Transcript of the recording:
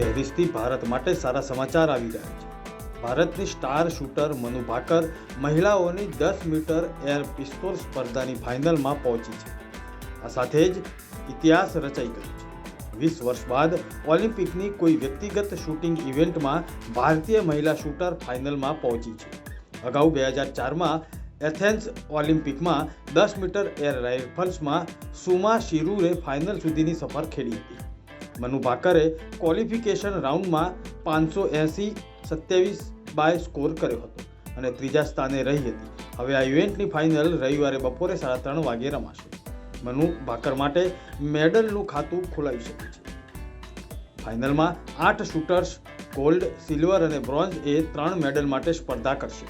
પેરિસથી ભારત માટે સારા સમાચાર આવી રહ્યા છે. ભારતની સ્ટાર શૂટર મનુ ભાકર મહિલાઓની દસ મીટર એર પિસ્તોલ સ્પર્ધાની ફાઇનલમાં પહોંચી છે. આ સાથે જ ઇતિહાસ રચાઈ ગયો છે. વીસ વર્ષ બાદ ઓલિમ્પિકની કોઈ વ્યક્તિગત શૂટિંગ ઇવેન્ટમાં ભારતીય મહિલા શૂટર ફાઇનલમાં પહોંચી છે. અગાઉ બે હજાર ચારમાં એથેન્સ ઓલિમ્પિકમાં દસ મીટર એર રાઇફલ્સમાં સુમા શિરુરે ફાઇનલ સુધીની સફર ખેડી હતી. મનુ ભાકરે ક્વોલિફિકેશન રાઉન્ડમાં પાંચસો એંસી સત્યાવીસ બાય સ્કોર કર્યો હતો અને ત્રીજા સ્થાને રહી હતી. હવે આ ઇવેન્ટની ફાઇનલ રવિવારે બપોરે સાડા ત્રણ વાગે રમાશે. મનુ ભાકર માટે મેડલનું ખાતું ખોલાવી શકે છે. ફાઇનલમાં આઠ શૂટર્સ ગોલ્ડ સિલ્વર અને બ્રોન્ઝ એ ત્રણ મેડલ માટે સ્પર્ધા કરશે.